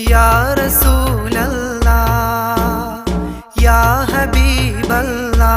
य रसूलल्ना याः बीबल्ना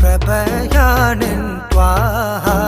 പ്രഭയാണെൻ ത്വാഹാ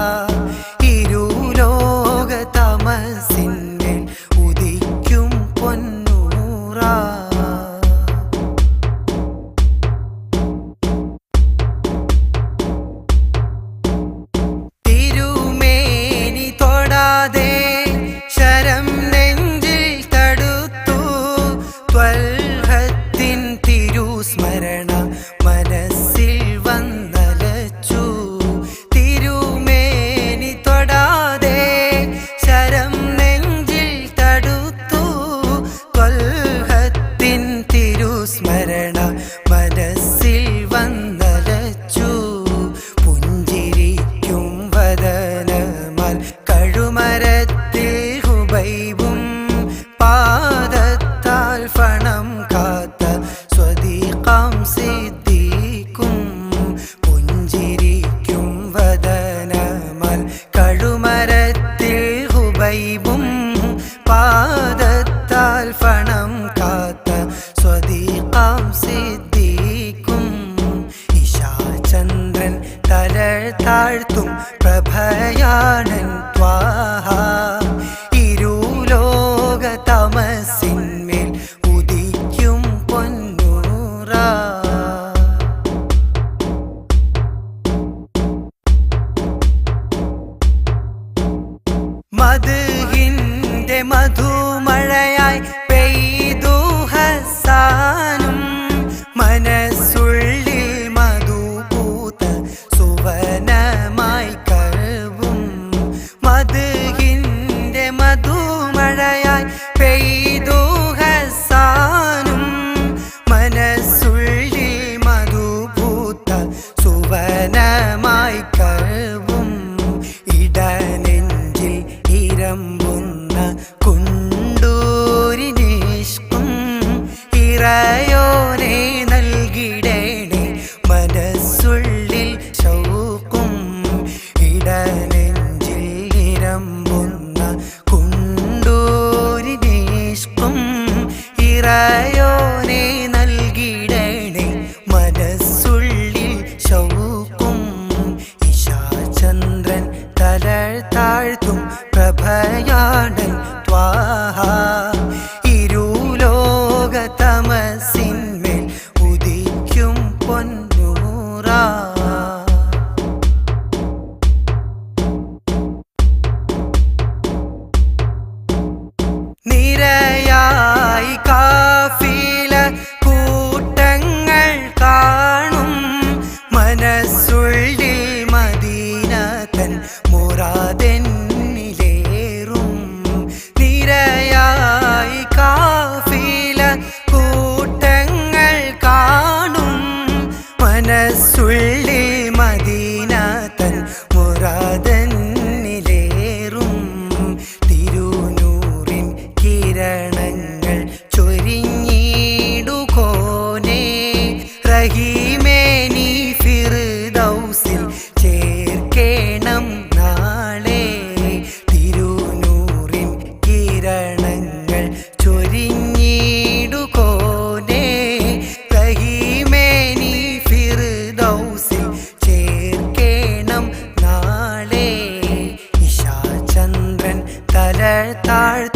പാട്ടുമരത്തിൽ ഹുബൈബും പാദത്താൽ ഫണം കാത്ത സ്വദീകാം സിദ്ദീക്കും ഇഷാചന്ദ്രൻ തലർ താഴ്ത്തും പ്രഭയാണൻ ത്വാഹ ಮಧು color കിരണങ്ങൾ ചൊരിഞ്ഞിടുകോനെ. റഹീമേനി ഫിർദൗസിൽ ചേർക്കേണം നാളെ. ഇഷാചന്ദ്രൻ തല താഴ്ത്ത